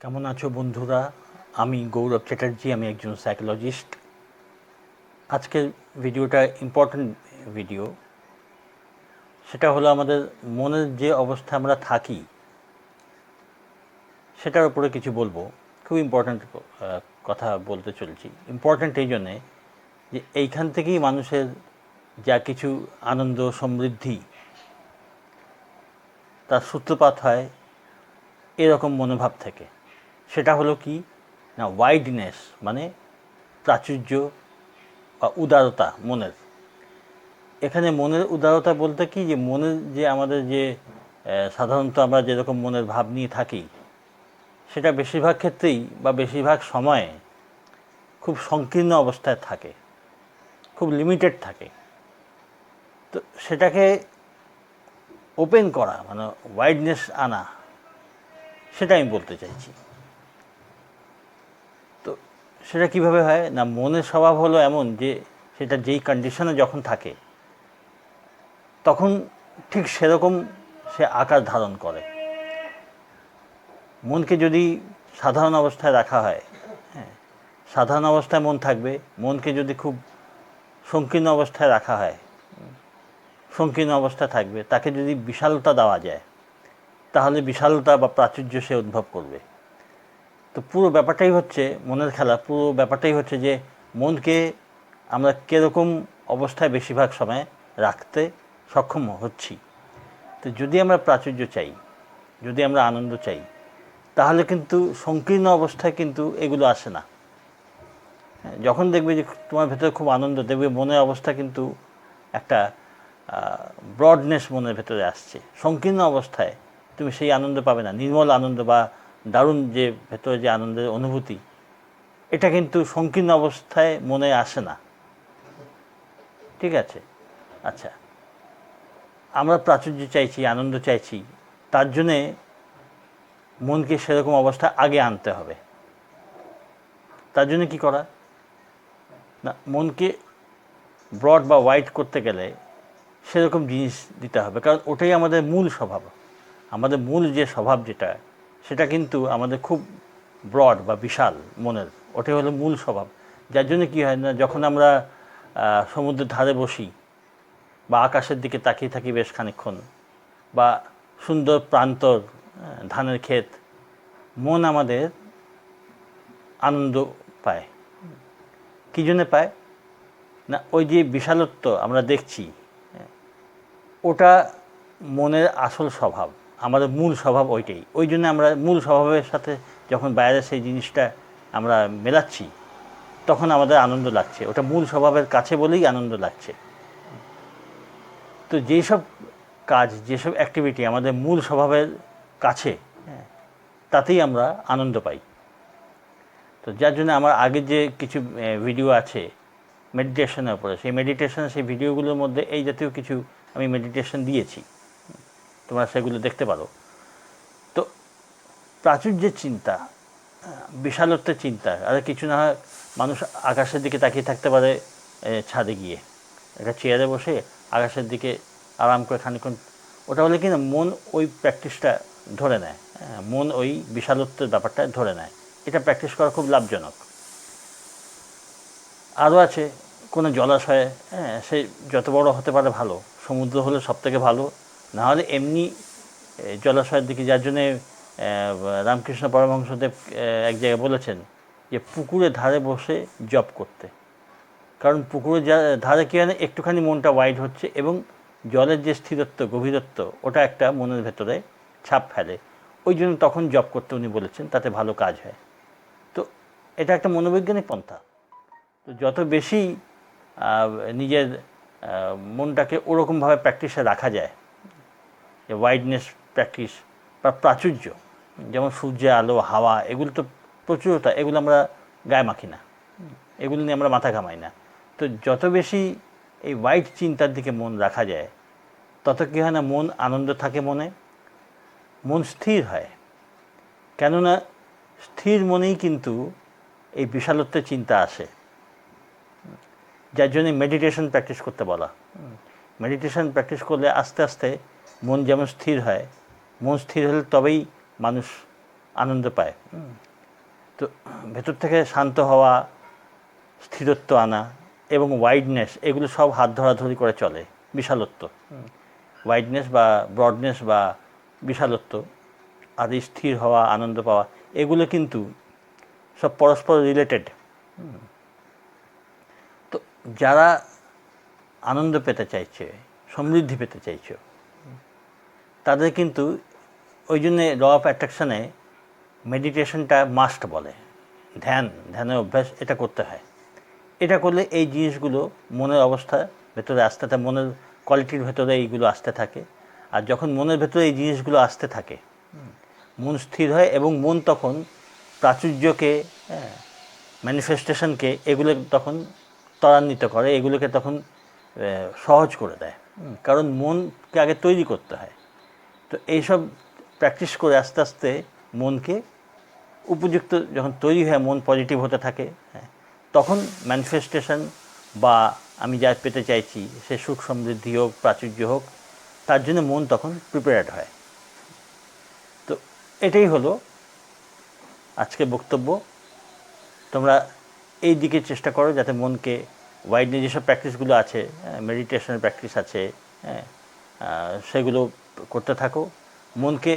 কেমন আছো বন্ধুরা? আমি গৌরব চ্যাটার্জি, আমি একজন সাইকোলজিস্ট আজকের ভিডিওটা ইম্পর্ট্যান্ট ভিডিও সেটা হলো আমাদের মনের যে অবস্থা আমরা থাকি, সেটার উপরে কিছু বলব। খুব ইম্পর্ট্যান্ট কথা বলতে চলছি। ইম্পর্ট্যান্ট এই জন্যে যে এইখান থেকেই মানুষের যা কিছু আনন্দ, সমৃদ্ধি, তার সূত্রপাত হয়, এরকম মনোভাব থেকে। সেটা হলো কি? না ওয়াইডনেস মানে প্রাচুর্য বা উদারতা, মনের। এখানে মনের উদারতা বলতে কি? যে মনের যে আমাদের যে সাধারণত আমরা যেরকম মনের ভাব নিয়ে থাকি, সেটা বেশিরভাগ ক্ষেত্রেই বা বেশিরভাগ সময়ে খুব সংকীর্ণ অবস্থায় থাকে, খুব লিমিটেড থাকে। তো সেটাকে ওপেন করা মানে ওয়াইডনেস আনা, সেটা আমি বলতে চাইছি। তো সেটা কীভাবে হয়? না, মনের স্বভাব হলো এমন যে সেটা যেই কন্ডিশনে যখন থাকে, তখন ঠিক সেরকম সে আকার ধারণ করে। মনকে যদি সাধারণ অবস্থায় রাখা হয় হ্যাঁ সাধারণ অবস্থায় মন থাকবে, মনকে যদি খুব সংকীর্ণ অবস্থায় রাখা হয়, সংকীর্ণ অবস্থা থাকবে, তাকে যদি বিশালতা দেওয়া যায়, তাহলে বিশালতা বা প্রাচুর্য সে উদ্ভব করবে। তো পুরো ব্যাপারটাই হচ্ছে মনের খেলা পুরো ব্যাপারটাই হচ্ছে যে মনকে আমরা কীরকম অবস্থায় বেশিরভাগ সময় রাখতে সক্ষম হচ্ছি। তো যদি আমরা প্রাচুর্য চাই যদি আমরা আনন্দ চাই তাহলে কিন্তু সংকীর্ণ অবস্থায় কিন্তু এগুলো আসে না। হ্যাঁ, যখন দেখবে যে তোমার ভেতরে খুব আনন্দ দেখবে মনের অবস্থা কিন্তু একটা ব্রডনেস মনের ভেতরে আসছে। সংকীর্ণ অবস্থায় তুমি সেই আনন্দ পাবে না নির্মল আনন্দ বা দারুণ যে ভেতরে যে আনন্দের অনুভূতি, এটা কিন্তু সংকীর্ণ অবস্থায় মনে আসে না। ঠিক আছে? আচ্ছা। আমরা প্রাচুর্য চাইছি, আনন্দ চাইছি, তার জন্যে মনকে সেরকম অবস্থা আগে আনতে হবে। তার জন্য কি করা? না, মনকে ব্রড বা হোয়াইট করতে গেলে সেরকম জিনিস দিতে হবে, কারণ ওটাই আমাদের মূল স্বভাব। আমাদের মূল যে স্বভাব যেটা সেটা কিন্তু আমাদের খুব ব্রড বা বিশাল মনের, ওটাই হলো মূল স্বভাব। যার জন্য কী হয় না, যখন আমরা সমুদ্রের ধারে বসি বা আকাশের দিকে তাকিয়ে থাকি বেশ খানিকক্ষণ বা সুন্দর প্রান্তর ধানের ক্ষেত, মন আমাদের আনন্দ পায়। কী জন্যে পায়? না, ওই যে বিশালত্ব আমরা দেখছি ওটা মনের আসল স্বভাব। আমাদের মূল স্বভাব ওইটাই। ওই জন্য আমরা মূল স্বভাবের সাথে যখন বাইরে সেই জিনিসটা আমরা মেলাচ্ছি, তখন আমাদের আনন্দ লাগছে। ওটা মূল স্বভাবের কাছে বলেই আনন্দ লাগছে। তো যেই সব কাজ, যেসব অ্যাক্টিভিটি আমাদের মূল স্বভাবের কাছে, তাতেই আমরা আনন্দ পাই। তো যার জন্য আমার আগে যে কিছু ভিডিও আছে মেডিটেশনের উপরে, সেই মেডিটেশন সেই ভিডিওগুলোর মধ্যে এই জাতীয় কিছু আমি মেডিটেশন দিয়েছি। তোমরা সেগুলো দেখতে পারো। তো প্রাচুর্যের চিন্তা বিশালত্বের চিন্তা আর কিছু না হয় মানুষ আকাশের দিকে তাকিয়ে থাকতে পারে ছাদে গিয়ে। একটা চেয়ারে বসে আকাশের দিকে আরাম করে খানিক্ষণ ওটা হলে কি না মন ওই প্র্যাকটিসটা ধরে নেয়। হ্যাঁ, মন ওই বিশালত্বের ব্যাপারটা ধরে নেয়। এটা প্র্যাকটিস করা খুব লাভজনক। আরও আছে কোনো জলাশয়ে হ্যাঁ সে যত বড় হতে পারে ভালো সমুদ্র হলে সব থেকে ভালো না হলে এমনি জলাশয়ের দিকে, যার জন্যে রামকৃষ্ণ পরমহংসদেব এক জায়গায় বলেছেন যে পুকুরের ধারে বসে জব করতে। কারণ পুকুরের যা- ধারে কী হয় একটুখানি মনটা ওয়াইড হচ্ছে এবং জলের যে স্থিরত্ব, গভীরত্ব, ওটা একটা মনের ভেতরে ছাপ ফেলে। ওই জন্য তখন জব করতে উনি বলেছেন, তাতে ভালো কাজ হয়। তো এটা একটা মনোবৈজ্ঞানিক পন্থা। তো যত বেশি নিজের মনটাকে ওরকমভাবে প্র্যাকটিসে রাখা যায় যে ওয়াইডনেস প্র্যাকটিস বা প্রাচুর্য, যেমন সূর্যের আলো, হাওয়া, এগুলো তো প্রচুরতা এগুলো আমরা গায়ে মাখি না। এগুলো নিয়ে আমরা মাথা ঘামাই না। তো যত বেশি এই ওয়াইড চিন্তার দিকে মন রাখা যায়, তত কী হয় না, মন আনন্দ থাকে মনে, মন স্থির হয়। কেননা স্থির মনেই কিন্তু এই বিশালত্বের চিন্তা আসে। যার জন্য মেডিটেশন প্র্যাকটিস করতে বলা। মেডিটেশন প্র্যাকটিস করলে আস্তে আস্তে মন যেমন স্থির হয় মন স্থির হলে তবেই মানুষ আনন্দ পায়। তো ভেতর থেকে শান্ত হওয়া স্থিরত্ব আনা এবং ওয়াইডনেস এগুলো সব হাত ধরাধরি করে চলে বিশালত্ব। ওয়াইডনেস বা ব্রডনেস বা বিশালত্ব আর এই স্থির হওয়া আনন্দ পাওয়া এগুলো কিন্তু সব পরস্পর রিলেটেড তো যারা আনন্দ পেতে চাইছে সমৃদ্ধি পেতে চাইছে তাদের কিন্তু ওই জন্যে ল অফ অ্যাট্রাকশানে মেডিটেশনটা মাস্ট বলে। ধ্যান, ধ্যানের অভ্যাস এটা করতে হয়। এটা করলে এই জিনিসগুলো মনের অবস্থা ভেতরে আসতে থাকে মনের কোয়ালিটির ভেতরে এইগুলো আসতে থাকে। আর যখন মনের ভেতরে এই জিনিসগুলো আসতে থাকে, মন স্থির হয় এবং মন তখন প্রাচুর্যকে ম্যানিফেস্টেশনকে এগুলো তখন ত্বরান্বিত করে, এগুলোকে তখন সহজ করে দেয়। কারণ মনকে আগে তৈরি করতে হয়। তো এইসব প্র্যাকটিস করে আস্তে আস্তে মনকে উপযুক্ত যখন তৈরি হয়, মন পজিটিভ হতে থাকে হ্যাঁ তখন ম্যানিফেস্টেশন বা আমি যা পেতে চাইছি, সে সুখ সমৃদ্ধি হোক, প্রাচুর্য হোক, তার জন্য মন তখন প্রিপেয়ার্ড হয়। তো এটাই হলো আজকে বক্তব্য। তোমরা এই দিকে চেষ্টা করো যাতে মনকে ওয়াইডলি যেসব প্র্যাকটিসগুলো আছে মেডিটেশনের প্র্যাকটিস আছে হ্যাঁ সেগুলো করতে থাকো। মনকে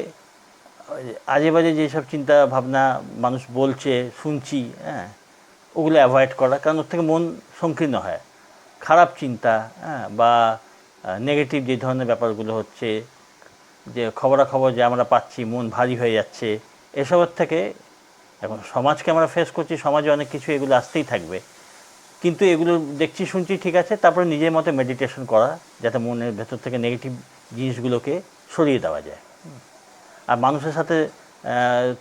আজে বাজে যেসব চিন্তা ভাবনা মানুষ বলছে, শুনছি হ্যাঁ ওগুলো অ্যাভয়েড করা, কারণ ওর থেকে মন সংকীর্ণ হয়। খারাপ চিন্তা হ্যাঁ বা নেগেটিভ যে ধরনের ব্যাপারগুলো হচ্ছে, যে খবরাখবর যে আমরা পাচ্ছি, মন ভারী হয়ে যাচ্ছে, এসবের থেকে এখন সমাজকে আমরা ফেস করছি, সমাজে অনেক কিছু এগুলো আসতেই থাকবে। কিন্তু এগুলো দেখছি, শুনছি, ঠিক আছে, তারপরে নিজের মতো মেডিটেশন করা, যাতে মনের ভেতর থেকে নেগেটিভ জিনিসগুলোকে সরিয়ে দেওয়া যায়। আর মানুষের সাথে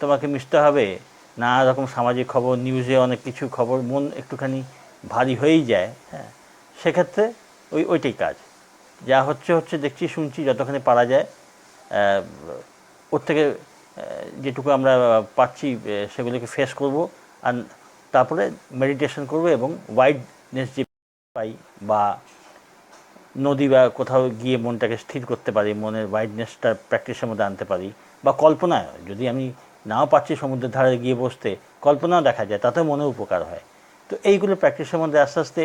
তোমাকে মিশতে হবে, নানা রকম সামাজিক খবর নিউজে অনেক কিছু খবর, মন একটুখানি ভারী হয়েই যায় হ্যাঁ। সেক্ষেত্রে ওই, ওইটাই কাজ। যা হচ্ছে হচ্ছে, দেখছি, শুনছি, যতখানি পারা যায় ওর থেকে যেটুকু আমরা পাচ্ছি সেগুলোকে ফেস করব, আর তারপরে মেডিটেশন করব এবং ওয়াইডনেস যে পাই বা নদী বা কোথাও গিয়ে মনটাকে স্থির করতে পারি, মনের ওয়াইডনেসটা প্র্যাকটিসের মধ্যে আনতে পারি, বা কল্পনায় যদি আমি নাও পাচ্ছি সমুদ্রের ধারে গিয়ে বসতে কল্পনাও দেখা যায়, তাতেও মনে উপকার হয়। তো এইগুলো প্র্যাকটিসের মধ্যে আস্তে আস্তে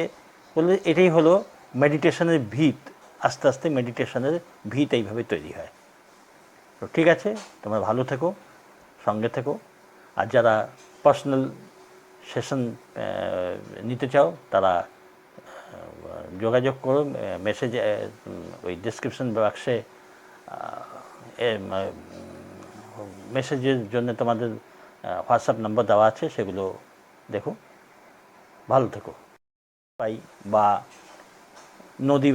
বললে এটাই হলো মেডিটেশনের ভিত, আস্তে আস্তে মেডিটেশনের ভিত এইভাবে তৈরি হয়। তো ঠিক আছে, তোমরা ভালো থেকো, সঙ্গে থেকো। আর যারা পার্সোনাল সেশন নিতে চাও, তারা যোগাযোগ করুন মেসেজ ওই ডিসক্রিপশন বাক্সে মেসেজের জন্য তোমাদের হোয়াটসঅ্যাপ নম্বর দেওয়া আছে, সেগুলো দেখো। ভালো থেকো। পাই বা নদী